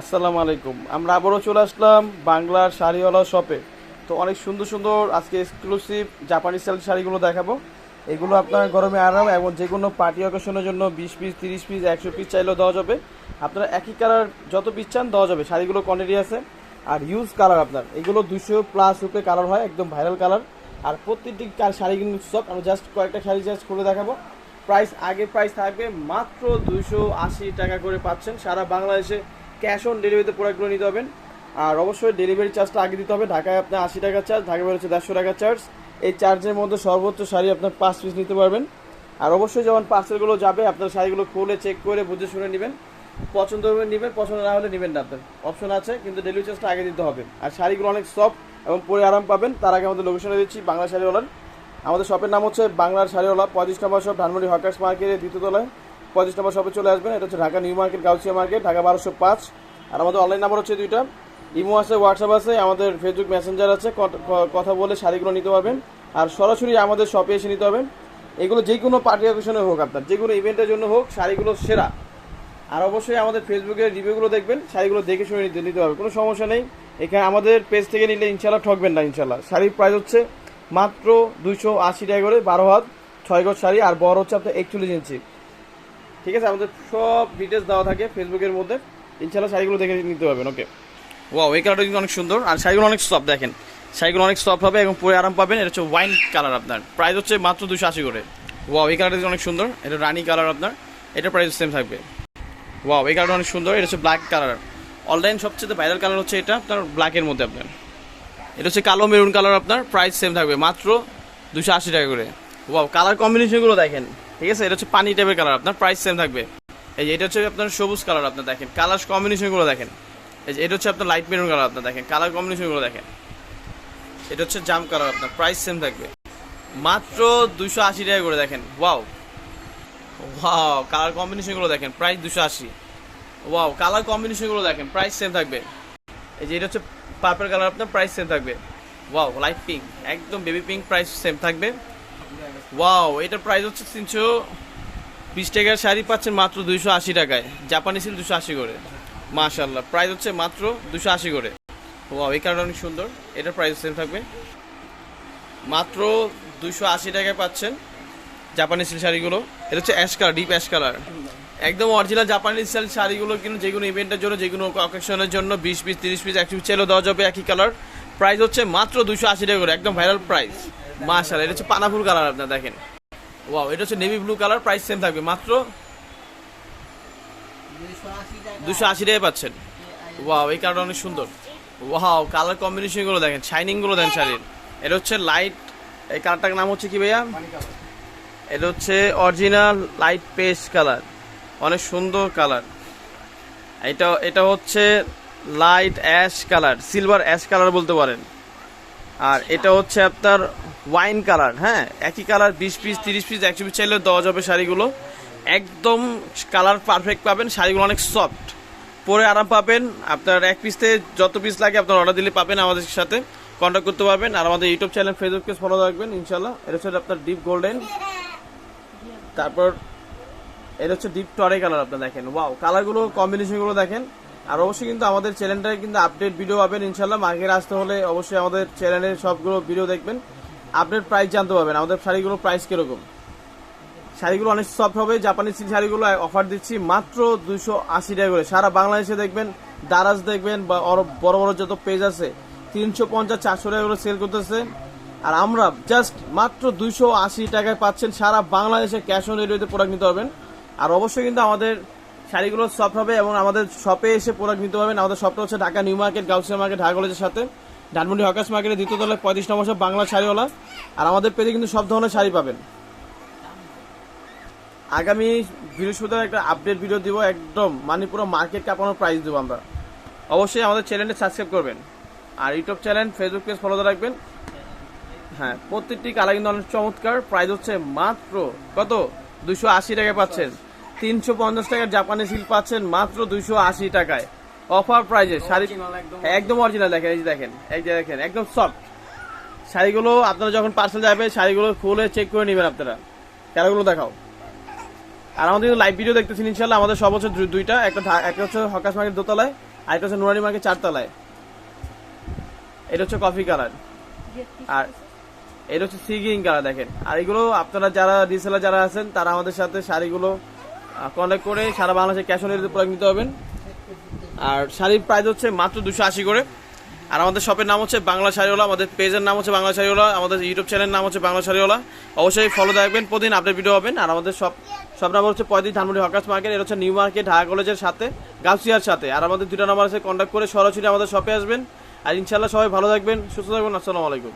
আসসালামু আলাইকুম। আমরা আবারও চলে আসলাম বাংলার শাড়িওয়ালা শপে। তো অনেক সুন্দর সুন্দর আজকে এক্সক্লুসিভ জাপানি স্টাইল শাড়িগুলো দেখাবো। এগুলো আপনার গরমে আরাম এবং যে কোনো পার্টি অকেশনের জন্য বিশ পিস তিরিশ পিস একশো পিস চাইলেও দেওয়া যাবে। আপনারা একই কালার যত পিস চান দেওয়া যাবে। শাড়িগুলো কোয়ান্টিটি আছে। আর ইউজ কালার আপনার। এগুলো দুশো প্লাস রুপে কালার হয়, একদম ভাইরাল কালার আর প্রত্যেকটি শাড়ি কিন্তু সব আমি জাস্ট কয়েকটা শাড়ি জাস্ট খুলে দেখাবো। প্রাইস আগে প্রাইস থাকবে মাত্র দুশো আশি টাকা করে পাচ্ছেন। সারা বাংলাদেশে ক্যাশ অন ডেলিভারিতে প্রোডাক্টগুলো নিতে হবেন। আর অবশ্যই ডেলিভারি চার্জটা আগে দিতে হবে। ঢাকায় আপনার আশি টাকা চার্জ ঢাকা বের হচ্ছে দেড়শো টাকা চার্জ। এই চার্জের মধ্যে সর্বোচ্চ শাড়ি আপনার পাঁচ পিস নিতে পারবেন। আর অবশ্যই যখন পার্সেলগুলো যাবে, আপনার শাড়িগুলো খুলে চেক করে বুঝে শুনে নেবেন। পছন্দ হবে নেবেন, পছন্দ না হলে নেবেন না আপনার। অপশন আছে, কিন্তু ডেলিভারি চার্জটা আগে দিতে হবে। আর শাড়িগুলো অনেক সফট এবং পরে আরাম পাবেন। তার আগে আমাদের লোকেশনে দিচ্ছি বাংলা শাড়িওয়ালার। আমাদের শপের নাম হচ্ছে বাংলার শাড়িওয়ালা, পঁয়ত্রিশ নম্বর শপ ধানমন্ডি হকার্স মার্কেটের দ্বিতীয় তলায়। পঁয়ত্রিশ নম্বর শপে চলে আসবেন। এটা হচ্ছে Dhaka New Market, Gausia Market, Dhaka বারোশো পাঁচ। আর আমাদের অনলাইন নাম্বার হচ্ছে দুইটা। ইমো আছে হোয়াটসঅ্যাপ আছে, আমাদের ফেসবুক মেসেঞ্জার আছে। কথা বলে শাড়িগুলো নিতে পারবেন। আর সরাসরি আমাদের শপে এসে নিতে হবে এগুলো যে কোনো পার্টি অকেশনে হোক আপনার, যে কোনো ইভেন্টের জন্য হোক, শাড়িগুলো সেরা। আর অবশ্যই আমাদের ফেসবুকের রিভিউগুলো দেখবেন, শাড়িগুলো দেখে শুনে নিতে নিতে হবে কোনো সমস্যা নেই। এখানে আমাদের পেজ থেকে নিলে ইনশাল্লাহ ঠকবেন না ইনশাল্লাহ শাড়ির প্রাইস হচ্ছে মাত্র দুইশো আশি টাকা করে, বারো হাত, ছয় গজ শাড়ি, আর বড় হচ্ছে আপনার একচল্লিশ ইঞ্চি। ঠিক আছে, আমাদের সব ডিটেলস দেওয়া থাকে ফেসবুকের মধ্যে। ইনশাল্লাহ শাড়িগুলো দেখে নিতে পারবেন ওকে ওয়াও এই কালারটা কিন্তু অনেক সুন্দর। আর শাড়িগুলো অনেক সফট দেখেন। শাড়িগুলো অনেক সফট হবে এবং পরে আরাম পাবেন। এটা হচ্ছে ওয়াইন কালার আপনার। প্রাইস হচ্ছে মাত্র দুশো আশি করে। ওয়াও এই কালারটা অনেক সুন্দর। এটা রানি কালার আপনার। এটা প্রাইস সেম থাকবে। ওয়াও এই কালারটা অনেক সুন্দর। এটা হচ্ছে ব্ল্যাক কালার অনলাইন সবচেয়ে ভাইরাল কালার হচ্ছে এটা আপনার ব্ল্যাকের মধ্যে আপনার। এটা হচ্ছে কালো মেরুন কালার আপনার। প্রাইস সেম থাকবে মাত্র দুশো আশি টাকা করে। ওয়াও কালার কম্বিনেশনগুলো দেখেন। ঠিক আছে? এটা হচ্ছে পানি টাইপের কালার আপনার প্রাইস সেম থাকবে। এই যে, এটা হচ্ছে আপনার সবুজ কালার আপনার দেখেন। কালার কম্বিনেশনগুলো দেখেন। এই যে, এটা হচ্ছে আপনার লাইট মেরুন কালার আপনার দেখেন। কালার কম্বিনেশনগুলো দেখেন। এটা হচ্ছে জাম কালার আপনার প্রাইস সেম থাকবে। মাত্র দুশো আশি টাকা করে দেখেন। ওয়াও ওয়াও কালার কম্বিনেশনগুলো দেখেন প্রাইস দুশো আশি। ওয়াও কালার কম্বিনেশনগুলো দেখেন প্রাইস সেম থাকবে। এই যে, এটা হচ্ছে পার্পল কালার আপনার প্রাইস সেম থাকবে। ওয়াও লাইট পিঙ্ক একদম বেবি পিঙ্ক প্রাইস সেম থাকবে। ওয়াও এটার প্রাইস হচ্ছে তিনশো বিশ টাকার শাড়ি পাচ্ছেন মাত্র দুইশো আশি টাকায়। জাপানি সিল দুশো আশি করে। মাশাল্লাহ প্রাইস হচ্ছে মাত্র দুশো আশি করে। ওয়াও এই কারণে অনেক সুন্দর। এটার প্রাইস সেম থাকবে। মাত্র দুশো আশি টাকায় পাচ্ছেন জাপানি সিল শাড়িগুলো। এটা হচ্ছে ash colour deep ash colour একদম অরিজিনাল জাপানি স্টাইল শাড়িগুলো কিন্তু যে কোনো ইভেন্টের জন্য যে কোনো অকেশনের জন্য, বিশ পিস তিরিশ পিস একশো পিস চাইলেও দেওয়া যাবে একই কালার প্রাইস হচ্ছে মাত্র দুশো আশি টাকা করে, একদম ভাইরাল প্রাইস মাশাল এটা হচ্ছে পানাফুল কালার আপনার দেখেন। ওয়াও এটা হচ্ছে navy blue colour price same থাকবে, মাত্র দুশো আশি টাকায় পাচ্ছেন। ওয়াও এই কালারটা অনেক সুন্দর। ওয়াও কালার কম্বিনেশনগুলো দেখেন শাইনিংগুলো দেখেন শাড়ির। এটা হচ্ছে লাইট এই কালারটার নাম হচ্ছে কি ভাইয়া? এটা হচ্ছে অরিজিনাল লাইট পেস্ট কালার অনেক সুন্দর কালার এটা এটা হচ্ছে light ash colour silver ash colour বলতে পারেন। আর এটা হচ্ছে আপনার ওয়াইন কালার হ্যাঁ? একই কালার বিশ পিস তিরিশ পিস একশো পিস চাইলেও দেওয়া যাবে শাড়িগুলো। একদম কালার পারফেক্ট পাবেন, শাড়িগুলো অনেক সফট পরে আরাম পাবেন, আপনার এক পিসতে যত পিস লাগে আপনার অর্ডার দিলে পাবেন আমাদের সাথে। কন্ট্যাক্ট করতে পারবেন, আর আমাদের YouTube channel Facebook page follow রাখবেন ইনশাল্লাহ এটা হচ্ছে আপনার ডিপ গোল্ডেন তারপর এটা হচ্ছে ডিপ টরে কালার আপনার দেখেন। ওয়াও কালারগুলো কম্বিনেশনগুলো দেখেন। আর অবশ্যই কিন্তু আমাদের চ্যানেলটায় কিন্তু আপডেট ভিডিও পাবেন ইনশাল্লাহ মার্কেট আসতে হলে অবশ্যই আমাদের চ্যানেলের সবগুলো ভিডিও দেখবেন। আপডেট প্রাইস জানতে পারবেন, আমাদের শাড়িগুলো প্রাইস কীরকম। শাড়িগুলো অনেক সফট হবে জাপানি সিল্ক শাড়িগুলো অফার দিচ্ছি মাত্র দুশো আশি টাকা করে। সারা বাংলাদেশে দেখবেন দারাজ দেখবেন বা বড় বড় যত পেজ আছে, তিনশো পঞ্চাশ, চারশো টাকা করে সেল করতেছে। আর আমরা জাস্ট মাত্র দুশো আশি টাকায় পাচ্ছেন, সারা বাংলাদেশে ক্যাশ অন ডেলিভারিতে প্রোডাক্ট নিতে পারবেন। আর অবশ্যই কিন্তু আমাদের শাড়িগুলো সফট হবে এবং আমাদের শপে এসে প্রোডাক্ট নিতে পারবেন। আমাদের শপটা হচ্ছে Dhaka New Market, Gausia Market, Dhaka কলেজের সাথে। ধানমন্ডি হকার্স মার্কেটের দ্বিতীয় তলায় পঁয়ত্রিশ নম্বর সব বাংলা শাড়িওয়ালা। আর আমাদের পেজে কিন্তু সব ধরনের শাড়ি পাবেন। আগামী বৃহস্পতিবার একটা আপডেট ভিডিও দিব, একদম মানে পুরো মার্কেট কাঁপানোর প্রাইস দেবো আমরা। অবশ্যই আমাদের চ্যানেলটা সাবস্ক্রাইব করবেন। আর YouTube channel Facebook page follow রাখবেন। হ্যাঁ প্রত্যেকটি কালার কিন্তু অনেক চমৎকার। প্রাইস হচ্ছে মাত্র কত? দুশো আশি টাকায় পাচ্ছেন। তিনশো পঞ্চাশ টাকার জাপানি সিল্ক পাচ্ছেন মাত্র দুশো আশি টাকায়। অফার প্রাইজে শাড়ি একদম অরিজিনাল দেখেন এই যে দেখেন এই যে দেখেন একদম সফট শাড়িগুলো আপনারা যখন পার্সেল যাবে শাড়িগুলো খুলে চেক করে নেবেন আপনারা। কালারগুলো দেখাও। আর আমাদের লাইভ ভিডিও দেখতেছেন ইনশাল্লাহ আমাদের সব দু- দুইটা একটা একটা হচ্ছে হকাশ মার্কেট দোতলায় আর একটা হচ্ছে নুরানি মার্কেট চারতলায়। এটা হচ্ছে কফি কালার আর এটা হচ্ছে সি গ্রিন কালার দেখেন। আর এগুলো আপনারা যারা রিসেলার যারা আছেন তারা আমাদের সাথে শাড়িগুলো কন্ট্যাক্ট করে সারা বাংলাদেশে ক্যাশ অন ডেলিভারি প্রোডাক্ট নিতে হবেন আর শাড়ির প্রাইস হচ্ছে মাত্র দুশো আশি করে। আর আমাদের শপের নাম হচ্ছে বাংলা শাড়িওয়ালা, আমাদের পেজের নাম হচ্ছে বাংলা শাড়িওয়ালা, আমাদের ইউটিউব চ্যানেলের নাম হচ্ছে বাংলা শাড়িওয়ালা। অবশ্যই ফলো রাখবেন, প্রতিদিন আপডেট ভিডিও হবেন আর আমাদের সব সব নাম্বার হচ্ছে পঁয়ত্রিশ ধানমন্ডি হকার্স মার্কেট, এটা হচ্ছে নিউ মার্কেট, ঢাকা কলেজের সাথে, গাউসিয়ার সাথে। আর আমাদের দুটো নাম্বার আছে কন্ট্যাক্ট করে সরাসরি আমাদের শপে আসবেন। আর ইনশাল্লাহ সবাই ভালো থাকবেন, সুস্থ থাকবেন, আসসালামু আলাইকুম।